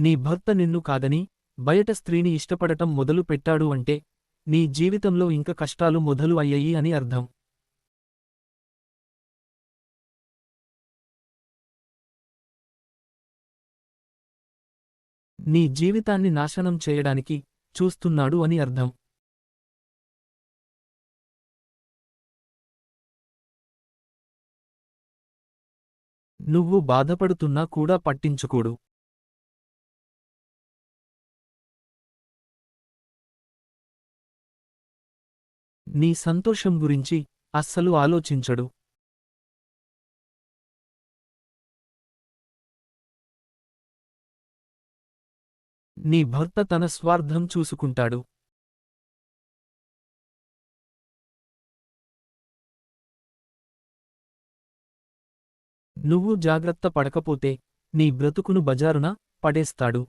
నీ భర్త నిన్ను కాదని బయట స్త్రీని ఇష్టపడటం మొదలు పెట్టాడు అంటే నీ జీవితంలో ఇంక కష్టాలు మొదలు అయ్యాయి అని అర్థం. నీ జీవితాన్ని నాశనం చేయడానికి చూస్తున్నాడు అని అర్థం. నువ్వు బాధపడుతున్నా కూడా పట్టించుకోడు. నీ సంతోషం గురించి అస్సలు ఆలోచించడు. నీ భర్త తన స్వార్థం చూసుకుంటాడు. నువ్వు జాగ్రత్త పడకపోతే నీ బ్రతుకును బజారున పడేస్తాడు.